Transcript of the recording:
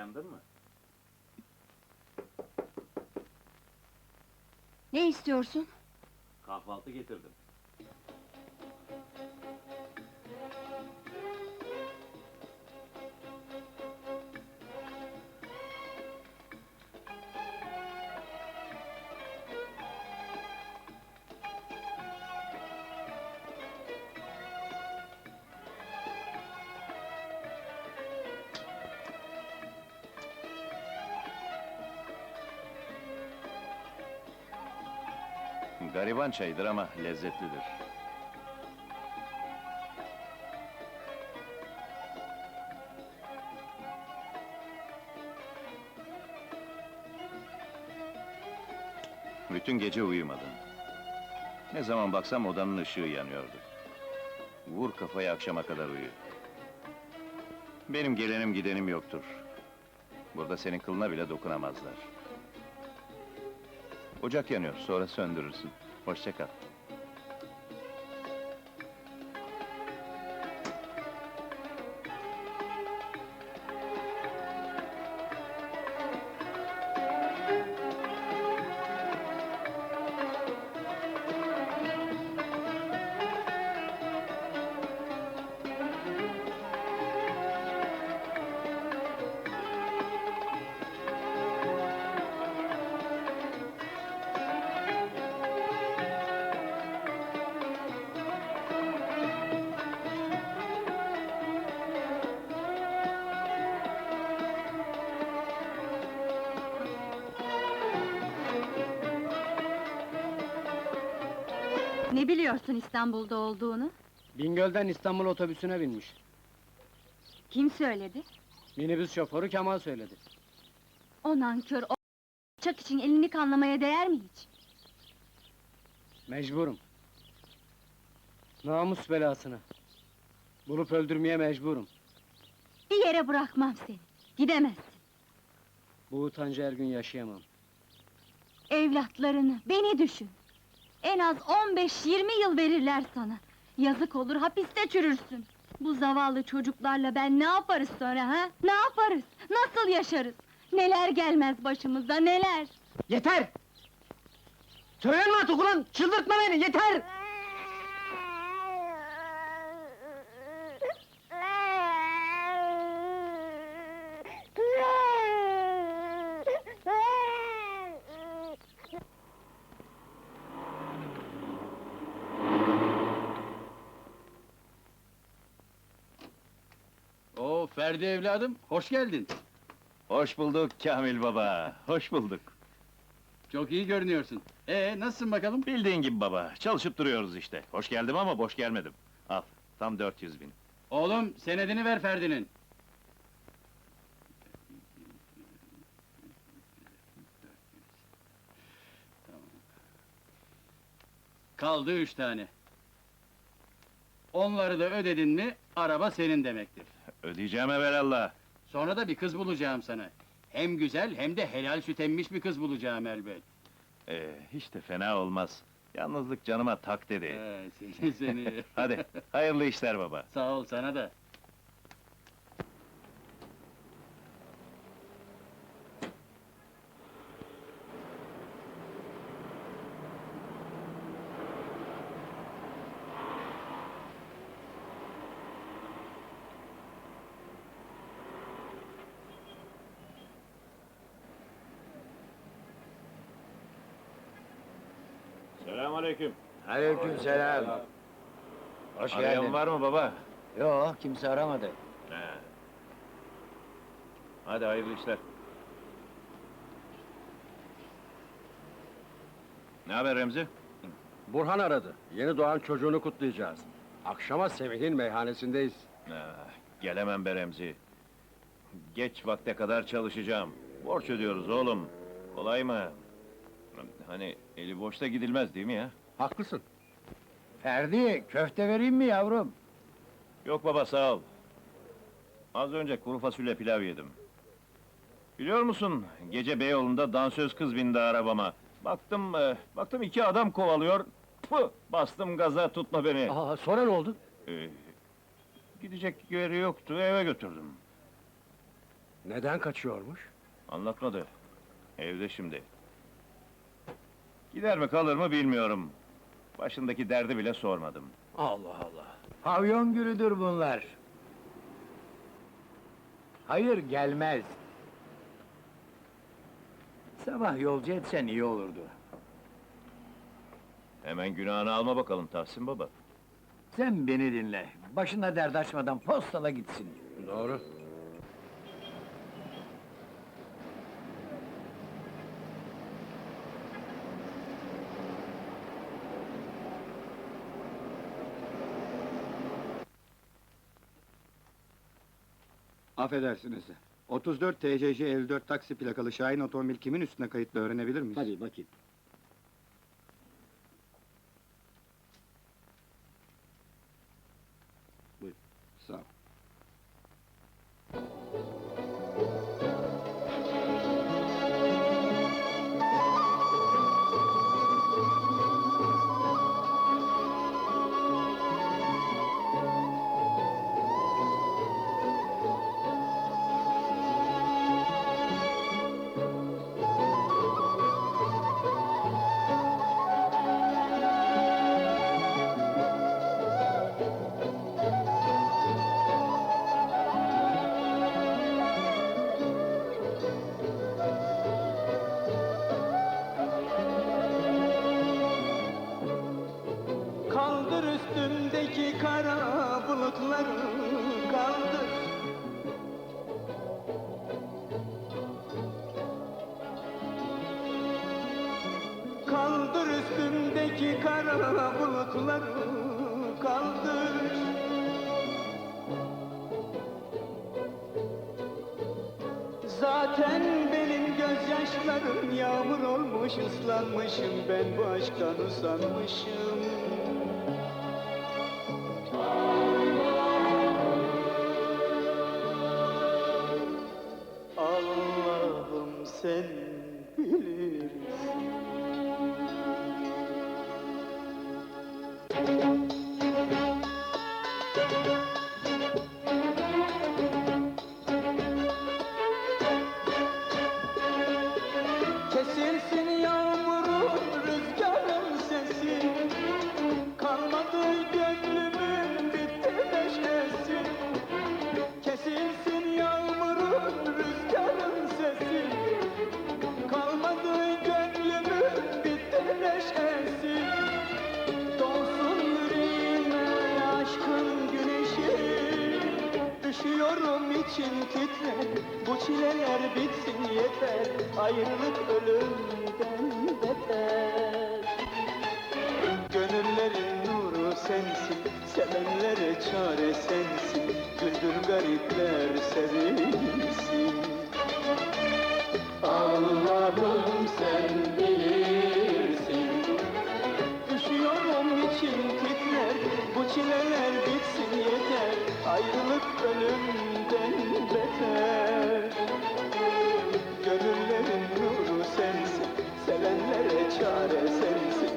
Uyandın mı? Ne istiyorsun? Kahvaltı getirdim. Gariban çayıdır ama lezzetlidir. Bütün gece uyumadın. Ne zaman baksam odanın ışığı yanıyordu. Vur kafayı akşama kadar uyu. Benim gelenim gidenim yoktur. Burada senin kılına bile dokunamazlar. Ocak yanıyor, sonra söndürürsün. Hoşça kal. Ne biliyorsun İstanbul'da olduğunu? Bingöl'den İstanbul otobüsüne binmiş. Kim söyledi? Minibüs şoförü Kemal söyledi. O nankör, o çak için elini kanlamaya değer mi hiç? Mecburum. Namus belasına. Bulup öldürmeye mecburum. Bir yere bırakmam seni. Gidemezsin. Bu utancı her gün yaşayamam. Evlatlarını, beni düşün. En az 15-20 yıl verirler sana. Yazık olur, hapiste çürürsün. Bu zavallı çocuklarla ben ne yaparız sonra ha? Ne yaparız? Nasıl yaşarız? Neler gelmez başımıza, neler? Yeter! Söyleme artık ulan! Çıldırtma beni, yeter! Ferdi evladım, hoş geldin. Hoş bulduk Kamil baba, hoş bulduk. Çok iyi görünüyorsun. Ee, nasılsın bakalım? Bildiğin gibi baba, çalışıp duruyoruz işte. Hoş geldim ama boş gelmedim. Al, tam 400 bin. Oğlum, senedini ver Ferdi'nin. Kaldı üç tane. Onları da ödedin mi, araba senin demektir. Ödeyeceğim evelallah. Sonra da bir kız bulacağım sana. Hem güzel, hem de helal süt emmiş bir kız bulacağım elbet. Ee, hiç de fena olmaz. Yalnızlık canıma tak dedi. Ee, seni seni. Hadi, hayırlı işler baba. Sağ ol, sana da. Selamünaleyküm. Aleykümselam. Hoş Arayan geldin. var mı baba? Yo, kimse aramadı. He. Hadi hayırlı işler. Ne haber Remzi? Burhan aradı. Yeni doğan çocuğunu kutlayacağız. Akşama Semih'in meyhanesindeyiz. Ah, gelemem be Remzi. Geç vakte kadar çalışacağım. Borç ödüyoruz oğlum. Kolay mı? Hani eli boşta gidilmez değil mi ya? Haklısın. Ferdi, köfte vereyim mi yavrum? Yok baba sağ ol. Az önce kuru fasulye pilav yedim. Biliyor musun, gece Beyoğlu'nda dansöz kız bindi arabama. Baktım, e, baktım iki adam kovalıyor. Püh, bastım gaza tutma beni. Aa, sonra ne oldu? Ee, gidecek yeri yoktu, eve götürdüm. Neden kaçıyormuş? Anlatmadı. Evde şimdi. Gider mi kalır mı bilmiyorum. Başındaki derdi bile sormadım. Allah Allah. Pavyon gülüdür bunlar. Hayır gelmez. Sabah yolcu etsen iyi olurdu. Hemen günahını alma bakalım Tahsin Baba. Sen beni dinle. Başına dert açmadan postala gitsin. Doğru. Affedersiniz. 34 TCC 54 taksi plakalı Şahin otomobil kimin üstüne kayıtlı öğrenebilir miyiz? Hadi bakayım. Üstümdeki kara bulutları kaldır Kaldır üstümdeki kara bulutları kaldır. Zaten benim gözyaşlarım yağmur olmuş ıslanmışım. Ben bu aşktan usanmışım Allah'ım çileler bitsin yeter Ayrılık ölümden beter. Gönüllerin nuru sensin Sevenlere çare sensin Güldür garipler sevinsin. Allah'ım sen bilirsin. Üşüyorum için titrer Bu çileler bitsin Ayrılık ölümden beter. Gönüllerin nuru sensin Sevenlere çare sensin